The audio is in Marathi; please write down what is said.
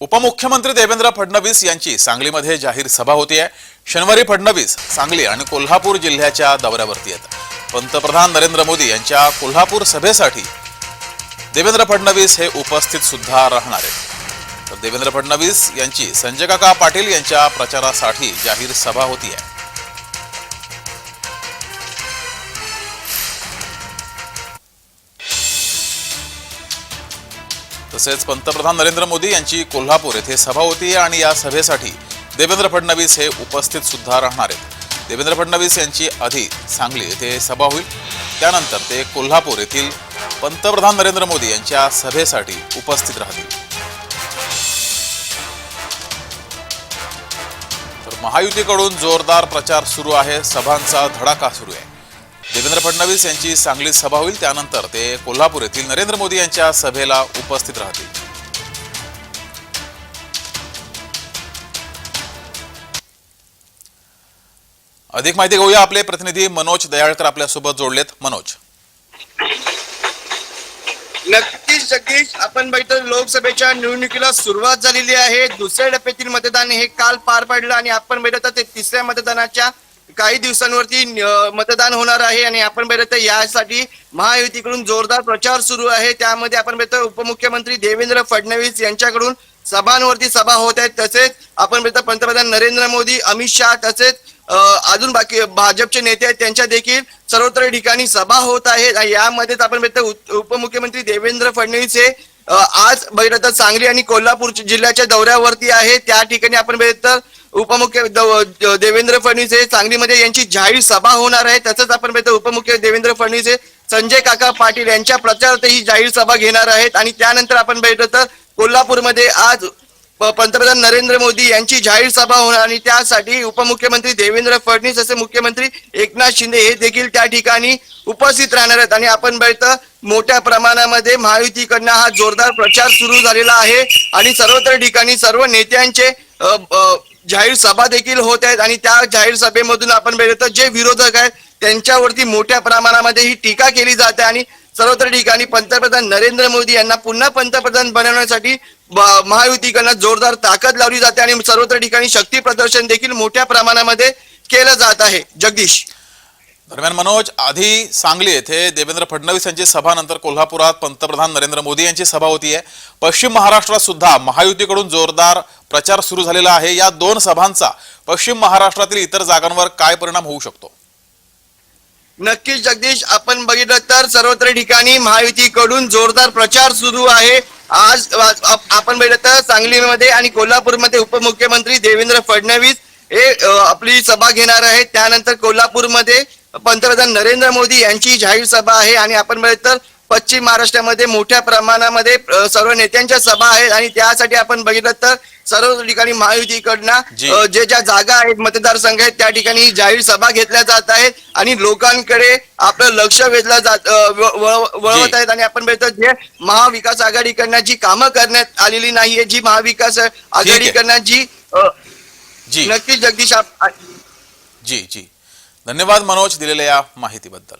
उपमुख्यमंत्री देवेंद्र फडणवीस यांची सांगलीमध्ये जाहीर सभा होती आहे शनिवारी फडणवीस सांगली आणि कोल्हापूर जिल्ह्याच्या दौऱ्यावरती आहेत पंतप्रधान नरेंद्र मोदी यांच्या कोल्हापूर सभेसाठी देवेंद्र फडणवीस हे उपस्थित सुद्धा राहणार आहेत. तर देवेंद्र फडणवीस यांची संजय काका पाटील यांच्या प्रचारासाठी जाहीर सभा होती आहे तसेच पंतप्रधान नरेंद्र मोदी यांची कोल्हापूर येथे सभा होती आणि या सभेसाठी देवेंद्र फडणवीस हे उपस्थित सुद्धा राहणार आहेत. देवेंद्र फडणवीस यांची आधी सांगली येथे सभा होईल. त्यानंतर ते कोल्हापूर येथील पंतप्रधान नरेंद्र मोदी यांच्या सभेसाठी उपस्थित राहतील. तर महायुतीकडून जोरदार प्रचार सुरू आहे. सभांचा धडाका सुरू आहे. देवेंद्र फडणवीस यांची सांगलीत सभा होईल. त्यानंतर ते कोल्हापूर येथील नरेंद्र मोदी यांच्या सभेला उपस्थित राहतील. अधिक माहिती घेऊया. आपले प्रतिनिधी मनोज दयाळकर आपल्यासोबत जोडलेत. मनोज. नक्कीच जगदीश. आपण बघितलं लोकसभेच्या निवडणुकीला सुरुवात झालेली आहे. दुसऱ्या टप्प्यातील मतदान हे काल पार पडलं आणि आपण बघितलं तर ते तिसऱ्या मतदानाच्या काही दिवसांवरती मतदान होणार आहे आणि आपण बघितलं यासाठी महायुतीकडून जोरदार प्रचार सुरू आहे. त्यामध्ये आपण बघितलं उपमुख्यमंत्री देवेंद्र फडणवीस यांच्याकडून सभांवरती सभा होत आहेत. तसेच आपण बघितलं पंतप्रधान नरेंद्र मोदी अमित शहा तसेच अजून बाकी भाजपचे नेते आहेत. त्यांच्या देखील सर्वत्र ठिकाणी सभा होत आहेत. आणि यामध्येच आपण बघितलं उपमुख्यमंत्री देवेंद्र फडणवीस हे आज बघितलं तर सांगली आणि कोल्हापूर जिल्ह्याच्या दौऱ्यावरती आहे. त्या ठिकाणी आपण बघितलं तर उपमुख्य देवेंद्र फडणवीस हे सांगलीमध्ये यांची जाहीर सभा होणार आहे. तसंच आपण बघितलं उपमुख्य देवेंद्र फडणवीस हे संजय काका पाटील यांच्या प्रचारात ही जाहीर सभा घेणार आहेत. आणि त्यानंतर आपण बघितलं तर कोल्हापूरमध्ये आज पंतप्रधान नरेंद्र मोदी यांची जाहीर सभा होणार आणि त्यासाठी उपमुख्यमंत्री देवेंद्र फडणवीस असे मुख्यमंत्री एकनाथ शिंदे हे देखील त्या ठिकाणी उपस्थित राहणार आहेत. आणि आपण बघितलं मोठ्या प्रमाणामध्ये महायुतीकडनं हा जोरदार प्रचार सुरू झालेला आहे. आणि सर्वत्र ठिकाणी सर्व नेत्यांचे जाहीर सभा देखील होत आहेत आणि त्या जाहीर सभेमधून आपण बघितलं जे विरोधक आहेत त्यांच्यावरती मोठ्या प्रमाणामध्ये ही टीका केली जाते आणि सर्वत्र ठिकाणी पंतप्रधान नरेंद्र मोदी यांना पुन्हा पंतप्रधान बनवण्यासाठी महायुतीकडनं जोरदार ताकद लावली जाते आणि सर्वत्र ठिकाणी शक्ती प्रदर्शन देखील मोठ्या प्रमाणामध्ये केलं जात आहे. जगदीश. दरम्यान मनोज आधी सांगली येथे देवेंद्र फडणवीस यांची सभा नंतर कोल्हापुरात पंतप्रधान नरेंद्र मोदी यांची सभा होती आहे पश्चिम महाराष्ट्रात सुद्धा महायुतीकडून जोरदार प्रचार सुरू झालेला आहे. या दोन सभांचा पश्चिम महाराष्ट्रातील इतर जागांवर काय परिणाम होऊ शकतो? नक्कीच जगदीश. आपण बघितलं तर सर्वत्र ठिकाणी महायुतीकडून जोरदार प्रचार सुरू आहे. आज आपण बघितलं तर सांगलीमध्ये आणि कोल्हापूरमध्ये उपमुख्यमंत्री देवेंद्र फडणवीस हे आपली सभा घेणार आहेत. त्यानंतर कोल्हापूरमध्ये पंतप्रधान नरेंद्र मोदी यांची जाहीर सभा आहे. आणि आपण बघितलं तर पश्चिम महाराष्ट्रामध्ये मोठ्या प्रमाणामध्ये सर्व नेत्यांच्या सभा आहेत आणि त्यासाठी आपण बघितलं तर सर्व ठिकाणी महायुतीकडनं जी. ज्या जागा आहेत मतदारसंघ आहेत त्या ठिकाणी जाहीर सभा घेतल्या जात आहेत आणि लोकांकडे आपलं लक्ष वेधलं जात वळवत. आहेत. आणि आपण बघतो जे महाविकास आघाडीकडनं जी कामं करण्यात आलेली नाहीये जी महाविकास आघाडीकडनं जी नक्कीच जगदीश आप- जी जी. धन्यवाद मनोज दिलेल्या या माहितीबद्दल.